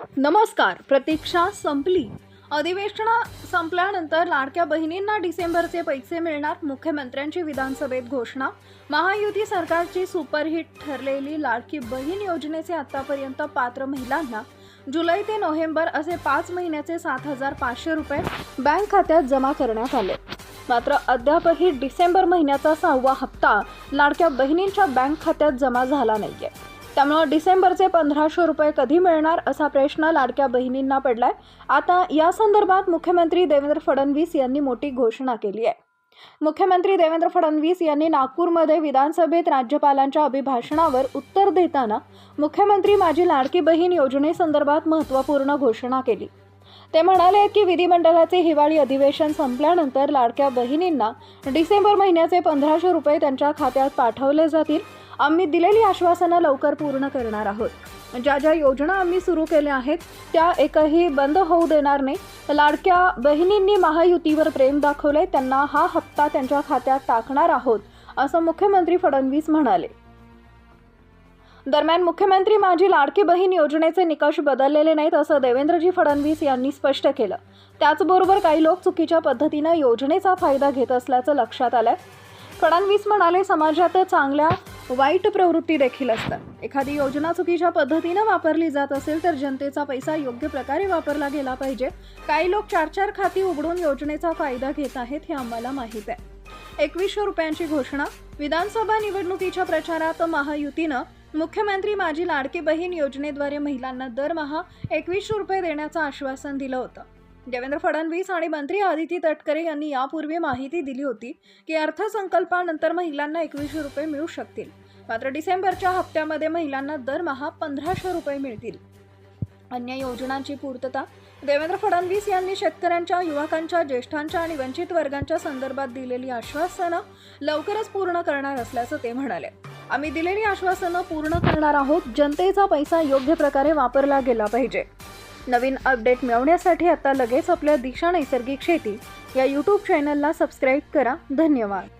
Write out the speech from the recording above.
नमस्कार प्रतीक्षा संपली. अधिवेशन संपल्यानंतर लाडक्या बहिणींना डिसेंबरचे पैसे मिळणार मुख्यमंत्र्यांची विधानसभेत घोषणा. महायुती सरकारची सुपरहिट ठरलेली लाडकी बहीण योजनेचे आतापर्यंत पात्र महिलांना जुलै ते नोव्हेंबर असे पाच महिन्याचे सात हजार पाचशे रुपये बँक खात्यात जमा करण्यात आले. मात्र अद्यापही डिसेंबर महिन्याचा सहावा हप्ता लाडक्या बहिणींच्या बँक खात्यात जमा झाला नाही आहे त्यामुळं डिसेंबरचे पंधराशे रुपये कधी मिळणार असा प्रश्न लाडक्या बहिणींना पडलाय. आता या संदर्भात मुख्यमंत्री देवेंद्र फडणवीस यांनी मोठी घोषणा केली आहे. मुख्यमंत्री देवेंद्र फडणवीस यांनी नागपूरमध्ये विधानसभेत राज्यपालांच्या अभिभाषणावर उत्तर देताना मुख्यमंत्री माझी लाडकी बहीण योजनेसंदर्भात महत्त्वपूर्ण घोषणा केली. ते म्हणाले की विधिमंडळाचे हिवाळी अधिवेशन संपल्यानंतर लाडक्या बहिणींना डिसेंबर महिन्याचे पंधराशे रुपये त्यांच्या खात्यात पाठवले जातील. आम्ही दिलेली आश्वासनं लवकर पूर्ण करणार आहोत. ज्या ज्या योजना आम्ही सुरू केल्या आहेत त्या एकही बंद होऊ देणार नाही. लाडक्या बहिणींनी महायुतीवर प्रेम दाखवले त्यांना हा हप्ता त्यांच्या खात्यात टाकणार आहोत असं मुख्यमंत्री फडणवीस म्हणाले. दरम्यान मुख्यमंत्री माझी लाडकी बहीण योजनेचे निकष बदललेले नाहीत असं देवेंद्रजी फडणवीस यांनी स्पष्ट केलं. त्याचबरोबर काही लोक चुकीच्या पद्धतीनं योजनेचा फायदा घेत असल्याचं लक्षात आलंय. फडणवीस म्हणाले समाजात चांगल्या वाईट प्रवृत्ती देखील असतात. एखादी योजना चुकीच्या पद्धतीनं वापरली जात असेल तर जनतेचा पैसा योग्य प्रकारे वापरला गेला पाहिजे. काही लोक चार चार खाती उघडून योजनेचा फायदा घेत आहेत हे आम्हाला माहीत आहे. एकवीसशे रुपयांची घोषणा. विधानसभा निवडणुकीच्या प्रचारात महायुतीनं मुख्यमंत्री माझी लाडकी बहीण योजनेद्वारे महिलांना दरमहा एकवीसशे रुपये देण्याचं आश्वासन दिलं होतं. देवेंद्र फडणवीस आणि मंत्री आदिती तटकरे यांनी यापूर्वी माहिती दिली होती की अर्थसंकल्पानंतर महिलांना एकवीसशे रुपये मिळू शकतील. मात्र डिसेंबरच्या हप्त्यामध्ये महिलांना दरमहा पंधराशे रुपये मिळतील. अन्य योजनांची पूर्तता देवेंद्र फडणवीस यांनी शेतकऱ्यांच्या युवकांच्या ज्येष्ठांच्या आणि वंचित वर्गांच्या संदर्भात दिलेली आश्वासनं लवकरच पूर्ण करणार असल्याचं ते म्हणाले. आम्ही दिलेली आश्वासनं पूर्ण करणार आहोत. जनतेचा पैसा योग्य प्रकारे वापरला गेला पाहिजे. नवीन अपडेट मिळवण्यासाठी आता लगेच आपल्या दिशा नैसर्गिक शेती या यूट्यूब चॅनलला सबस्क्राईब करा. धन्यवाद.